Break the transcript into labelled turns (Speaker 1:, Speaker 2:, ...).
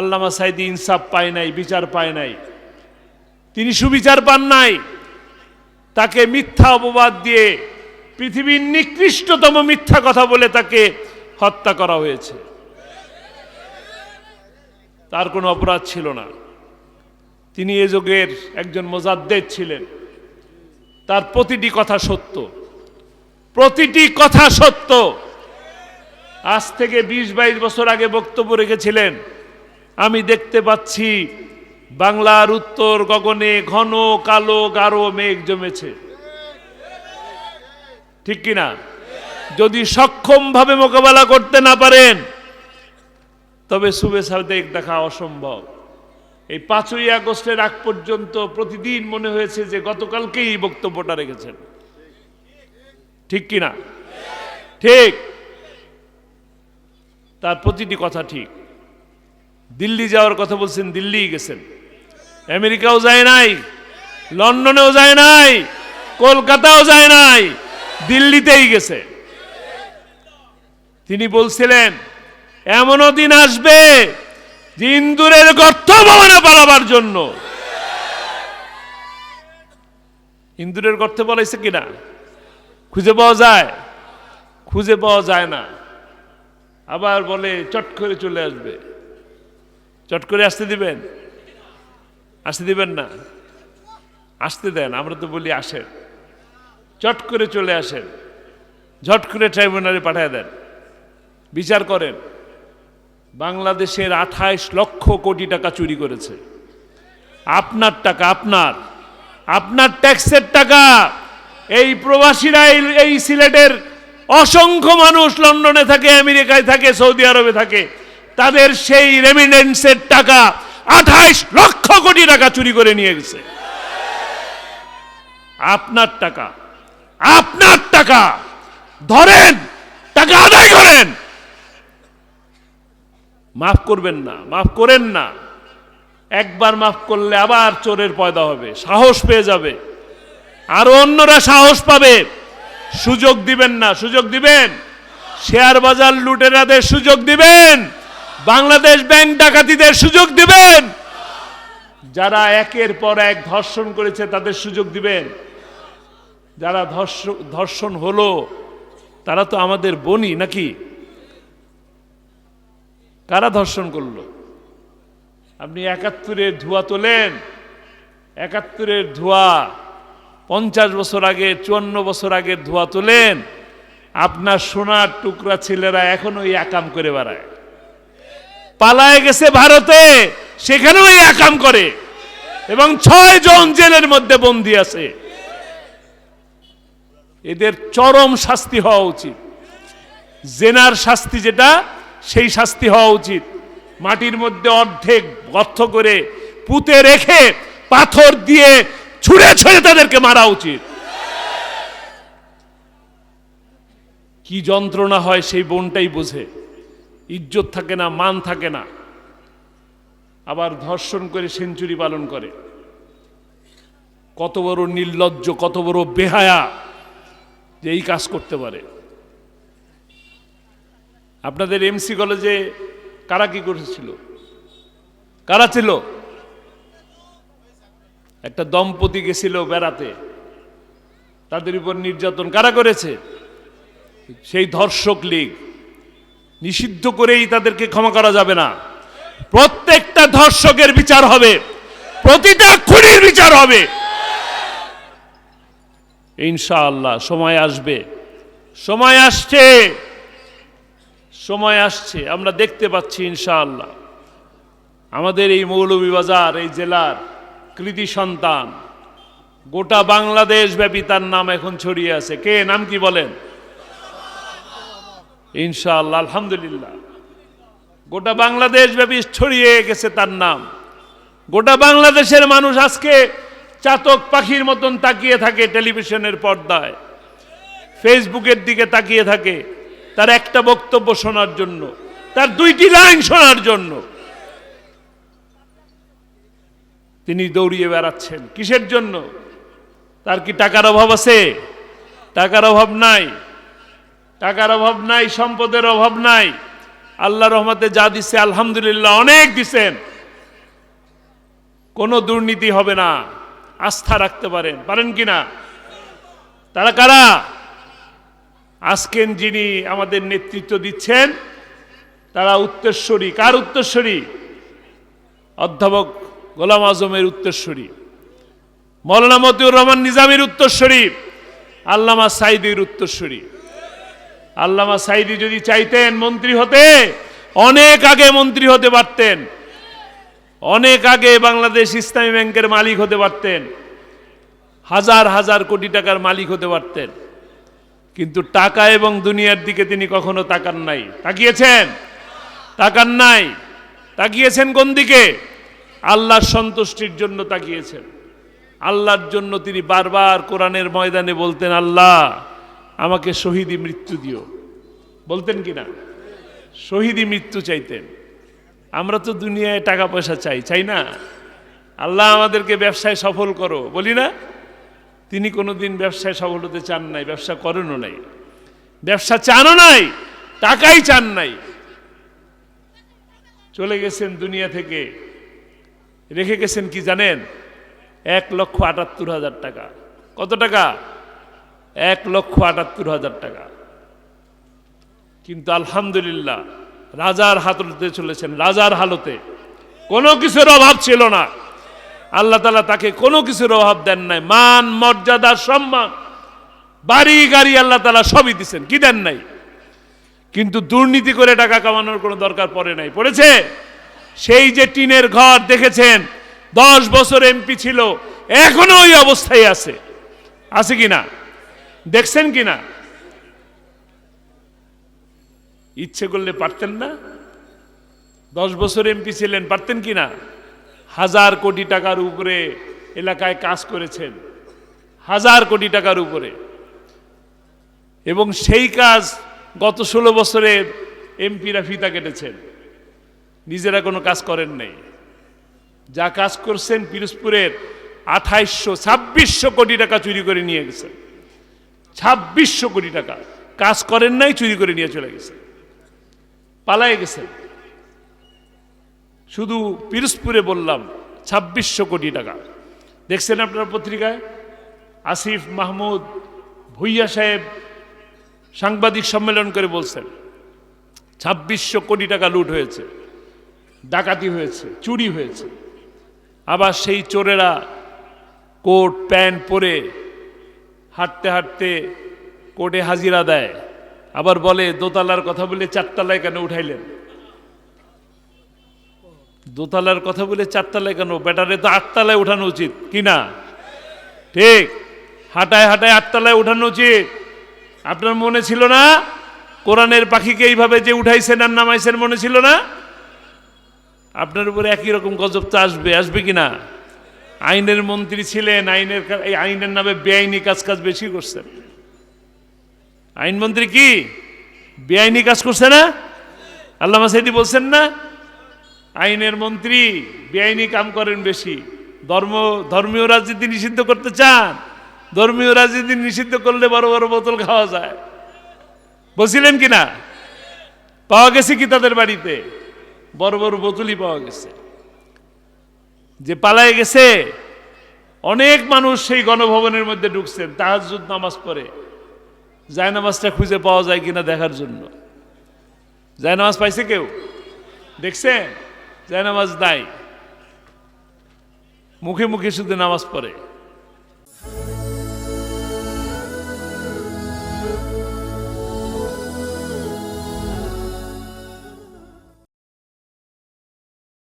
Speaker 1: আল্লামা সাইদি ইনসাফ পায় নাই, বিচার পায় নাই। তিনি সুবিচার পান নাই। তাকে মিথ্যা অপবাদ দিয়ে পৃথিবীর নিকৃষ্টতম মিথ্যা কথা বলে তাকে হত্যা করা হয়েছে। তার কোনো অপরাধ ছিল না। তিনি এ যুগের একজন মোজাদ্দেদ ছিলেন। তার প্রতিটি কথা সত্য। প্রতিটি কথা সত্য। আজ থেকে বিশ বাইশ বছর আগে বক্তব্য রেখেছিলেন আমি দেখতে পাচ্ছি বাংলার উত্তর গগনে ঘন কালো গাঢ় মেঘ জমেছে। ঠিক কিনা? যদি সক্ষমভাবে মোকাবেলা করতে না পারেন, তবে শুভে সাদেক দেখা অসম্ভব। এই পাঁচই আগস্টের আগ পর্যন্ত প্রতিদিন মনে হয়েছে যে গতকালকেই বক্তব্যটা রেখেছেন। ঠিক কিনা? ঠিক। তার প্রতিটি কথা ঠিক। দিল্লি যাওয়ার কথা বলছেন, দিল্লিই গেছেন। আমেরিকাও যায় নাই, লন্ডনেও যায় নাই, কলকাতাও যায় নাই, দিল্লিতেই গেছে। তিনি বলছিলেন, এমনও দিন আসবে যে ইন্দুরের গর্ত ভবনে পালাবার জন্য। ইন্দুরের গর্তে বলাইছে কিনা? খুঁজে পাওয়া যায়, খুঁজে পাওয়া যায় না। আবার বলে, চট করে চলে আসবে। চট করে আসতে দিবেন। আসতে দিবেন না। আসতে দেন, আমরা তো বলি আসেন। চট করে চলে আসেন। ঝট করে ট্রাইব্যুনালে পাঠিয়ে দেন। বিচার করেন। বাংলাদেশের আঠাইশ লক্ষ কোটি টাকা চুরি করেছে। আপনার টাকা, আপনার। আপনার ট্যাক্সের টাকা। এই প্রবাসীরা, এই- সিলেটের অসংখ্য মানুষ লন্ডনে থাকে, আমেরিকায় থাকে, সৌদি আরবে থাকে। তাদের সেই রেমিডেন্সের টাকা আঠাইশ লক্ষ কোটি টাকা চুরি করে নিয়ে গেছে। আপনার টাকা আপনার টাকা, ধরেন, টাকা আদায় করেন। মাফ করবেন না, মাফ করেন না। একবার মাফ করলে আবার চোরের পয়দা হবে, সাহস পেয়ে যাবে। আরও অন্যরা সাহস পাবে। সুযোগ দিবেন না, সুযোগ দিবেন। শেয়ার বাজার লুটেরাদের সুযোগ দিবেন। বাংলাদেশ ব্যাংক ডাকাতিদের সুযোগ দিবেন। যারা একের পর এক ধর্ষণ করেছে, তাদের সুযোগ দিবেন। যারা ধর্ষ- ধর্ষণ হলো, তারা তো আমাদের বনি নাকি? কারা ধর্ষণ করল? আপনি একাত্তরের ধোঁয়া তোলেন। একাত্তরের ধোঁয়া পঞ্চাশ বছর আগে, চুয়ান্ন বছর আগে ধোঁয়া তোলেন। আপনার সোনার টুকরা ছেলেরা এখনও এই একাম করে বেড়ায়। পালায় গেছে ভারতে, সেখানেও এই একাম করে। এবং ছয় জন জেলের মধ্যে বন্দী আছে। এদের চরম শাস্তি হওয়া উচিত। জেনার শাস্তি যেটা, সেই শাস্তি হওয়া উচিত। মাটির মধ্যে অর্ধেক গর্থ করে পুঁতে রেখে পাথর দিয়ে ছুঁড়ে ছুঁড়ে তাদেরকে মারা উচিত। কি যন্ত্রণা হয় সেই বোনটাই বোঝে। ইজ্জত থাকে না, মান থাকে না। আবার ধর্ষণ করে সেঞ্চুরি পালন করে। কত বড় নির্লজ্জ, কত বড় বেহায়া যে এই কাজ করতে পারে। আপনাদের এমসি কলেজে কারা কি করেছিল? কারা ছিল? একটা দম্পতি গেছিল বেড়াতে। তাদের উপর নির্যাতন কারা করেছে? সেই ধর্ষক লীগ। নিষিদ্ধ করেই তাদেরকে ক্ষমা করা যাবে না। প্রত্যেকটা ধর্ষকের বিচার হবে। প্রতিটা খুনির বিচার হবে। ইনশাআল্লাহ, সময় আসবে। সময় আসছে। সময় আসছে। আমরা দেখতে পাচ্ছি ইনশাআল্লাহ। আমাদের এই মৌলভীবাজার এই জেলার কৃতি সন্তান, গোটা বাংলাদেশ ব্যাপী তার নাম এখন ছড়িয়ে আছে। কে? নাম কি বলেন? ইনশাআল্লাহ, আলহামদুলিল্লাহ। গোটা বাংলাদেশ ব্যাপী ছড়িয়ে গেছে তার নাম। গোটা বাংলাদেশের মানুষ আজকে চাতক পাখির মতন তাকিয়ে থাকে টেলিভিশনের পর্দায়। ফেসবুকের দিকে তাকিয়ে থাকে তার একটা বক্তব্য শোনার জন্য, তার দুইটি লাইন শোনার জন্য। তিনি দৌড়িয়ে বেড়াচ্ছেন। কিসের জন্য? তার কি টাকার অভাব আছে? টাকার অভাব নাই। টাকার অভাব নাই, সম্পদের অভাব নাই। আল্লাহ রহমতে যা দিচ্ছে আলহামদুলিল্লাহ অনেক দিছেন। কোনো দুর্নীতি হবে না, আস্থা রাখতে পারেন। পারেন কি না? তারা কারা? আজকেন যিনি আমাদের নেতৃত্ব দিচ্ছেন, তারা উত্তরস্বরী। কার উত্তরস্বরী? অধ্যাপক গোলাম আজমের উত্তরস্বরী। মৌলানা মতিউর রহমান নিজামের উত্তরস্বরী। আল্লামা সাইদির উত্তরস্বরী। আল্লামা সাইদি যদি চাইতেন মন্ত্রী হতে, অনেক আগে মন্ত্রী হতে পারতেন। অনেক আগে বাংলাদেশ ইসলামী ব্যাংকের মালিক হতে পারতেন। হাজার হাজার কোটি টাকার মালিক হতে পারতেন। কিন্তু টাকা এবং দুনিয়ার দিকে তিনি কখনো তাকান নাই। তাকিয়েছেন? তাকান নাই। তাকিয়েছেন কোন দিকে? আল্লাহর সন্তুষ্টির জন্য তাকিয়েছেন। আল্লাহর জন্য তিনি বারবার কোরআনের ময়দানে বলতেন, আল্লাহ আমাকে শহীদি মৃত্যু দিও। বলতেন কি না? শহীদি মৃত্যু চাইতেন। আমরা তো দুনিয়ায় টাকা পয়সা চাই চাই না? আল্লাহ আমাদেরকে ব্যবসায় সফল করো। বলি না? তিনি কোনোদিন ব্যবসায় সফল হতে চান নাই, ব্যবসা করেনও নাই। ব্যবসা চানও নাই, টাকাই চান নাই। চলে গেছেন দুনিয়া থেকে। রেখে গেছেন কি জানেন? এক লক্ষ আটাত্তর হাজার টাকা। কত টাকা? এক লক্ষ আটাত্তর হাজার টাকা। কিন্তু আলহামদুলিল্লাহ, রাজার হাততে চলেছেন। রাজার হালতে কোনো কিছুর অভাব ছিল না। আল্লাহ তালা তাকে কোনো কিছুর অভাব দেন নাই। মান, মর্যাদা, সম্মান, বাড়ি, গাড়ি আল্লাহ তালা সবই দিচ্ছেন কি দেন নাই? কিন্তু দুর্নীতি করে টাকা কামানোর কোনো দরকার পড়ে নাই। পড়েছে? সেই যে টিনের ঘর দেখেছেন, দশ বছর এমপি ছিল, এখনও ওই অবস্থায় আছে। আছে কি না? দেখছেন কি না ইচ্ছে করলে পারতেন না? দশ বছর এমপি ছিলেন, পারতেন কি না হাজার কোটি টাকার উপরে এলাকায় কাজ করেছেন, হাজার কোটি টাকার উপরে। এবং সেই কাজ গত ষোলো বছরের এমপিরা ফিতা কেটেছেন। নিজেরা কোনো কাজ করেন নাই। যা কাজ করছেন পিরোজপুরের আঠাইশশো, ছাব্বিশশো কোটি টাকা চুরি করে নিয়ে গেছেন। ছাব্বিশশো কোটি টাকা। কাজ করেন নাই, চুরি করে নিয়ে চলে গেছে পালায় গেছেন। শুধু পিরোজপুরে বললাম, ছাব্বিশশো কোটি টাকা। দেখছেন আপনার পত্রিকায়? আসিফ মাহমুদ ভুইয়া সাহেব সাংবাদিক সম্মেলন করে বলছেন, ছাব্বিশশো কোটি টাকা লুট হয়েছে, ডাকাতি হয়েছে, চুরি হয়েছে। আবার সেই চোরেরা কোট, প্যান্ট পরে হাঁটতে হাঁটতে কোর্টে হাজিরা দেয়। আবার বলে, দোতলার কথা বলে চারতলায় কেন উঠাইলেন? দোতলার কথা বলে চারতলায় কেন? ব্যাটারে তো আটতলায় উঠানো উচিত। কি না? ঠিক। হাঁটায় হাঁটায় আটতলায় উঠানো উচিত। আপনার মনে ছিল না? কোরআনের পাখিকে এইভাবে যে উঠাইছেন আর নামাইছেন মনে ছিল না? আপনার উপরে একই রকম গজব তো আসবে। আসবে কি না? আইনের মন্ত্রী ছিলেন, আইনের এই আইনের নামে বেআইনি কাজ কাজ বেশি করছেন। আইনমন্ত্রী কি? বেআইনি কাজ করছে না? আল্লাহ সাইদি বলছেন না? আইনের মন্ত্রী বেআইনি কাম করেন বেশি। ধর্ম, ধর্মীয় রাজনীতি নিষিদ্ধ করতে চান। ধর্মীয় রাজনীতি নিষিদ্ধ করলে বড় বড় বোতল খাওয়া যায়। বলছিলেন কি না? পাওয়া গেছে কি তাদের বাড়িতে? বড় বড় বোতলই পাওয়া গেছে। যে পালায় গেছে অনেক মানুষ সেই গণভবনের মধ্যে ঢুকছেন তাহাজুদ নামাজ পড়ে। জায়নামাজটা খুঁজে পাওয়া যায় কিনা দেখার জন্য। জায়নামাজ পাইছে কেউ? দেখছেন? জায়নামাজ নাই। মুখে মুখে শুধু নামাজ পড়ে।